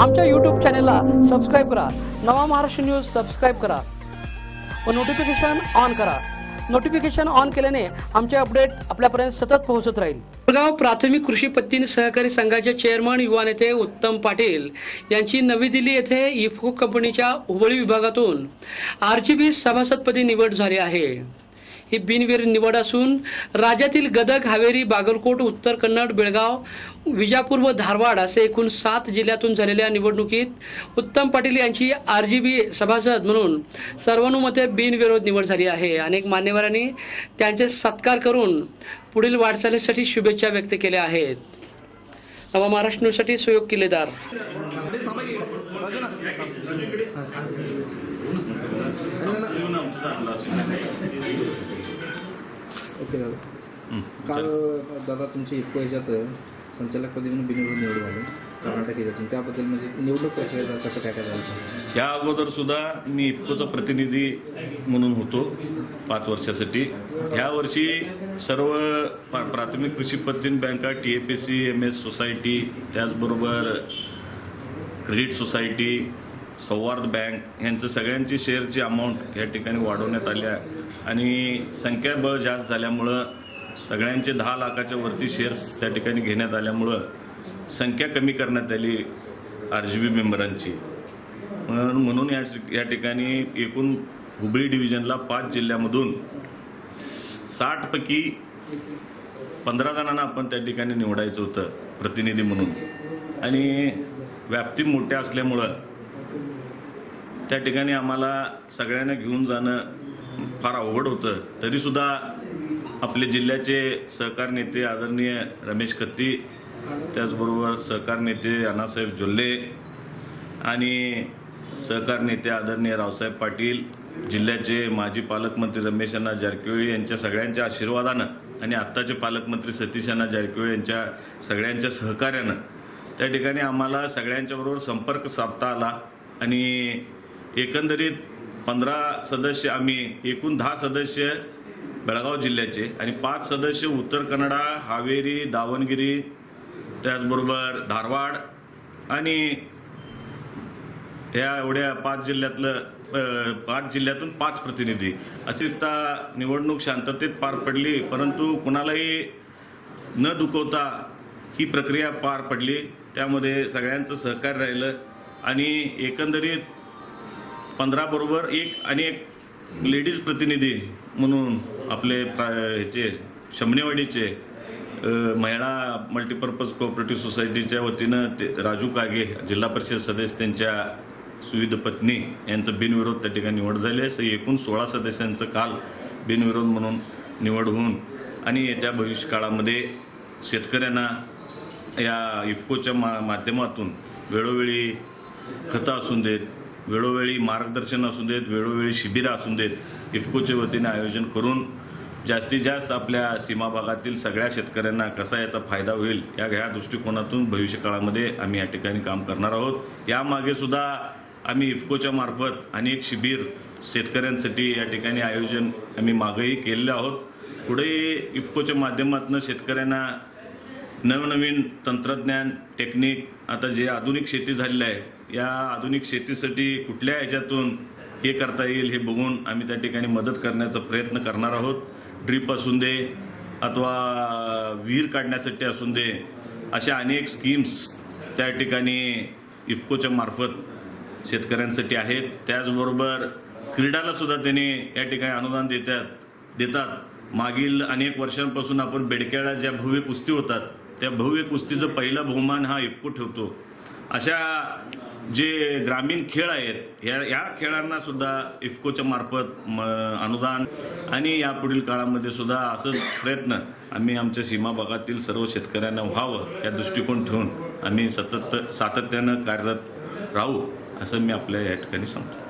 आमच्या यूट्यूब चॅनेलला सबस्क्राईब करा. नवा महाराष्ट्र न्यूज सबस्क्राईब करा. व नोटिफिकेशन ऑन करा. नोटिफिकेशन ऑन केल्याने आमचे अपडेट आपल्यापर्यंत सतत पोहोचत राहील. गाव प्राथमिक कृषी पत्तीन सहकारी संघाचे चेअरमन युवा नेते उत्तम पाटील यांची नवी दिल्ली येथे इफको कंपनीच्या हुबळी विभागातून आर जी बी सभासदपदी निवड झाली आहे. ही बिनविरोध निवड असून राज्यातील गदग हावेरी बागलकोट उत्तर कन्नड बेळगाव विजापूर व धारवाड असे एकूण सात जिल्ह्यातून झालेल्या निवडणुकीत उत्तम पाटील यांची आर जी बी सभासद म्हणून सर्वानुमते बिनविरोध निवड झाली आहे. अनेक मान्यवरांनी त्यांचे सत्कार करून पुढील वाटचालीसाठी शुभेच्छा व्यक्त केल्या आहेत. नवा महाराष्ट्र न्यूजसाठी सुयोग किल्लेदार. ओके दादा. काल दादा तुमची इतकं ह्याच्यात संचालकपदी म्हणून बिनविरोध निवड झाली कर्नाटक त्याबद्दल म्हणजे निवडणूक प्रक्रिया कसं काय काय झालं? या अगोदर सुद्धा मी इफकोचा प्रतिनिधी म्हणून होतो पाच वर्षासाठी. ह्या वर्षी सर्व प्रा- प्राथमिक कृषी पत्तीन बँका T A P C M S society त्याचबरोबर क्रेडिट सोसायटी संवाद बँक यांचं सगळ्यांची शेअरची अमाऊंट या ठिकाणी वाढवण्यात आल्या आणि संख्याबळ जास्त झाल्यामुळं सगळ्यांचे दहा लाखाच्या वरती शेअर्स त्या ठिकाणी घेण्यात आल्यामुळं संख्या कमी करण्यात आली आर जी बी मेंबरांची म्हणून म्हणून या या ठिकाणी एकूण हुबळी डिव्हिजनला पाच जिल्ह्यामधून साठपैकी पंधरा जणांना आपण त्या ठिकाणी निवडायचं होतं प्रतिनिधी म्हणून. आणि व्याप्ती मोठ्या असल्यामुळं त्या ठिकाणी आम्हाला सगळ्यांना घेऊन जाणं फार अवघड होतं. तरीसुद्धा आपले जिल्ह्याचे सहकार नेते आदरणीय रमेश कत्ती त्याचबरोबर सहकार नेते अण्णासाहेब जोल्ले आणि सहकार नेते आदरणीय रावसाहेब पाटील जिल्ह्याचे माजी पालकमंत्री रमेश अण्णा जारकिहोळी यांच्या सगळ्यांच्या आशीर्वादानं आणि आत्ताचे पालकमंत्री सतीश अण्णा जारकिहोळी यांच्या सगळ्यांच्या सहकार्यानं त्या ठिकाणी आम्हाला सगळ्यांच्याबरोबर संपर्क साधता आला आणि एकंदरीत पंधरा सदस्य आम्ही एकूण दहा सदस्य बेळगाव जिल्ह्याचे आणि पाच सदस्य उत्तर कन्नडा हावेरी दावणगिरी त्याचबरोबर धारवाड आणि या एवढ्या पाच जिल्ह्यातलं पाच जिल्ह्यातून पाच प्रतिनिधी. अशी त्या निवडणूक शांततेत पार पडली परंतु कुणालाही न दुखवता ही प्रक्रिया पार पडली. त्यामध्ये सगळ्यांचं सहकार्य राहिलं आणि एकंदरीत पंधरा बरोबर एक आणि एक लेडीज प्रतिनिधी म्हणून आपले प्रा- ह्याचे शमनेवाडीचे महिला मल्टीपर्पज कोऑपरेटिव्ह सोसायटीच्या वतीनं ते राजू कागे जिल्हा परिषद सदस्य त्यांच्या सुविध पत्नी यांचं बिनविरोध त्या ठिकाणी निवड झाली आहे. एकूण सोळा सदस्यांचं काल बिनविरोध म्हणून निवड होऊन आणि येत्या भविष्यकाळामध्ये शेतकऱ्यांना या इफकोच्या मा माध्यमातून वेळोवेळी खतं असून देत वेळोवेळी मार्गदर्शन असू देत वेळोवेळी शिबिरं असू देत इफकोच्या वतीने आयोजन करून जास्तीत जास्त आपल्या सीमा भागातील सगळ्या शेतकऱ्यांना कसा याचा फायदा होईल या ह्या दृष्टिकोनातून भविष्यकाळामध्ये आम्ही या ठिकाणी काम करणार आहोत. यामागे सुद्धा आम्ही इफकोच्या मार्फत अनेक शिबिर शेतकऱ्यांसाठी या ठिकाणी आयोजन आम्ही मागंही केलेलं आहोत. पुढे इफकोच्या माध्यमातून शेतकऱ्यांना नवनवीन तंत्रज्ञान टेक्निक आता जे आधुनिक शेती झालेलं आहे या आधुनिक शेतीसाठी कुठल्या ह्याच्यातून हे करता येईल हे बघून आम्ही त्या ठिकाणी मदत करण्याचा प्रयत्न करणार आहोत. ड्रीप असून दे अथवा विहीर काढण्यासाठी असून दे अशा अनेक स्कीम्स त्या ठिकाणी इफकोच्या मार्फत शेतकऱ्यांसाठी आहेत. त्याचबरोबर क्रीडाला सुद्धा त्यांनी या ठिकाणी अनुदान देतात देतात. मागील अनेक वर्षांपासून आपण बेडकेळा ज्या भव्य कुस्ती होतात त्या भव्य कुस्तीचं पहिला बहुमान हा इफको ठेवतो. अशा जे ग्रामीण खेळ आहेत या या खेळांना सुद्धा इफकोच्या मार्फत म अनुदान आणि यापुढील काळामध्ये सुद्धा असंच प्रयत्न आम्ही आमच्या सीमा भागातील सर्व शेतकऱ्यांना व्हावं या दृष्टिकोन ठेवून आम्ही सतत सातत्यानं कार्यरत राहू असं मी आपल्या या ठिकाणी सांगतो.